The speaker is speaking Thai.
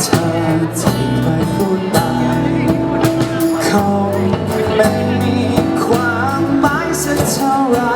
เธอที่ไปพูดไปคงไม่มีความหมายเท่าไร